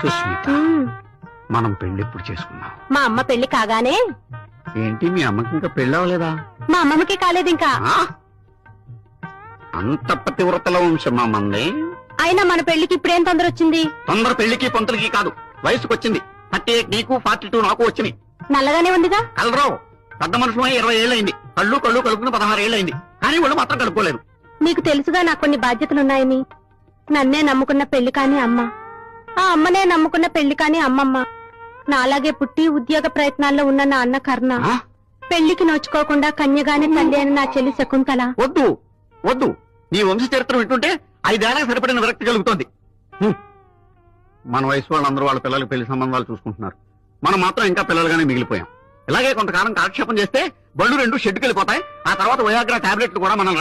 సుస్మిత మనం పెళ్ళి ఎప్పుడు చేసుకున్నాం మా అమ్మ పెళ్ళి కాగానే? ఏంటి మీ అమ్మకి ఇంకా పెళ్ళి అవ్వలేదా మా అమ్మమ్మకి కాలేదు ఇంకా. ఆ? అంత పతివ్రతల వంశమా మంది అయినా మన పెళ్ళికి ఇప్పుడేం తొందర వచ్చింది? తొందర పెళ్ళికి పొంతలకి కాదు వయసుకు వచ్చింది థర్టీ ఎయిట్ నీకు ఫార్టీ టూ నాకు వచ్చినాయి. నల్లగానే ఉందిగా? కలరావు. పెద్ద మనుషులు ఇరవై ఏళ్ళైంది కళ్ళు కళ్ళు కలుపుకుని పదహారు ఏళ్ళైంది కానీ వాళ్ళు మాత్రం కలుపుకోలేదు. నీకు తెలుసుగా నాకు కొన్ని బాధ్యతలున్నాయని. నన్నే నమ్ముకున్న పెళ్ళి కాని అమ్మ. ఆ అమ్మనే నమ్ముకున్న పెళ్ళి కాని అమ్మమ్మ. నాలాగే పుట్టి ఉద్యోగ ప్రయత్నాల్లో ఉన్న నా అన్న కర్ణ. ఆ? పెళ్ళికి నోచుకోకుండా కన్యగానే తల్లి అని నా చెల్లి శకుంతల. వద్దు వద్దు. నీ వంశ చరిత్ర వింటుంటే ఐదేళ్ళకు సరిపడిన విరక్తి కలుగుతోంది. హ్మ్. మన వయసు వాళ్ళందరూ వాళ్ళ పిల్లలకి పెళ్ళి సంబంధాలు చూసుకుంటున్నారు. మనం మాత్రం ఇంకా పిల్లలుగానే మిగిలిపోయాం. ఇలాగే కొంతకాలం కాలక్షేపం చేస్తే బళ్ళు రెండు షెడ్కి వెళ్ళిపోతాయి ఆ తర్వాత వయాగ్రా టాబ్లెట్లు కూడా మనం